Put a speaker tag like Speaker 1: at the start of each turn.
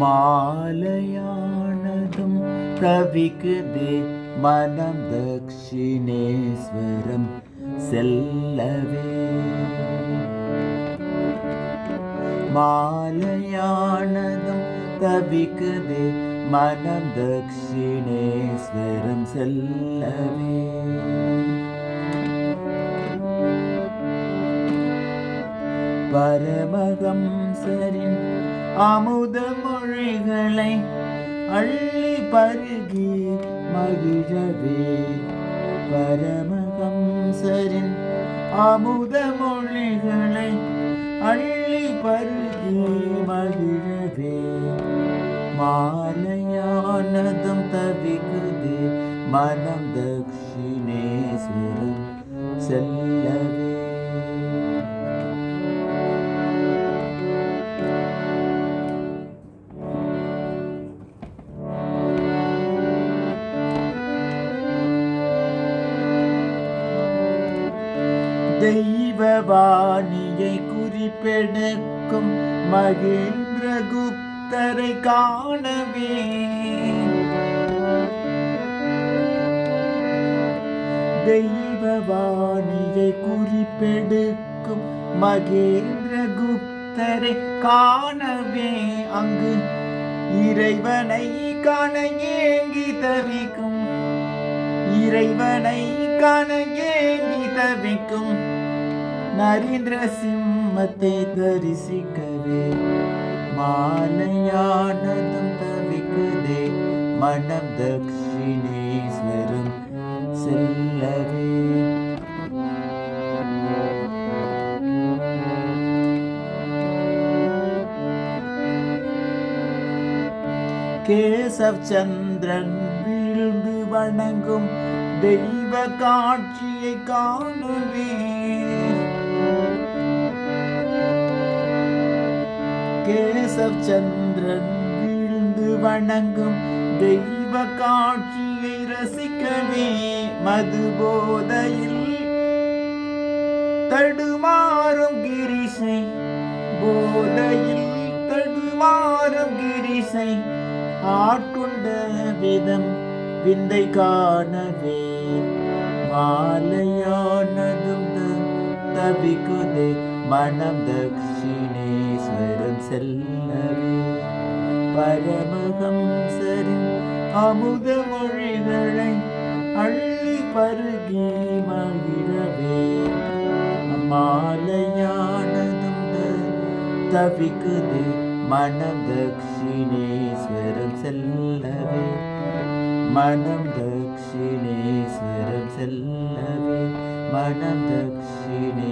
Speaker 1: மாலையானதும் தவிக்குதே மனம் தக்ஷிணேஸ்வரம் செல்லவே. மாலையானதும் தவிக்குதே மனம் தக்ஷிணேஸ்வரம் செல்லவே. பரமஹம்சரின் அமுத மொழிகளை அள்ளி பருகி மகிழவே. பரமஹம்சரின் அமுத மொழிகளை அள்ளி பருகி மகிழவே. மாலையானதும் தவிக்குது மனம் தக்ஷிணேஸ்வரம் செல்ல தெய்வவாணியை குறிப்பெடுக்கும் மகேந்திர குப்தரை காணவே. தெய்வவாணியை குறிப்பெடுக்கும் மகேந்திர குப்தரை காணவே. அங்கு இறைவனை காண ஏங்கி தவிக்கும் இறைவனை காண ஏங்கி தவிக்கும் நரேந்திர சிம்மத்தை தரிசிக்கவே மாலையானதும் தவிக்குதே மனம் தக்ஷிணேஸ்வரம் செல்லவே. கேசவ் சந்திரன் வீழ்ந்து வணங்கும் தெய்வ காட்சியை காணுவே கேசவ் சந்திரன் வீழ்ந்து வணங்கும் தெய்வ காட்சியை ரசிக்கவே மது போதையில் தடுமாறும் கிரிசை போதையில் தடுமாறும் கிரிசை ஆட்கொண்ட விதம் விந்தை காணவே. மாலையானதும் தவிக்குதே மனம் தக்ஷிணேஸ்வரம் செல்லவே பரமஹம்சரின் அமுத மொழிகளை அள்ளி பருகி மகிழவே. மாலையானதும் தவிக்குது மனம் தக்ஷிணேஸ்வரம் செல்லவே. மனம் தக்ஷிணேஸ்வரம் செல்லவே. மனம் தக்ஷிணே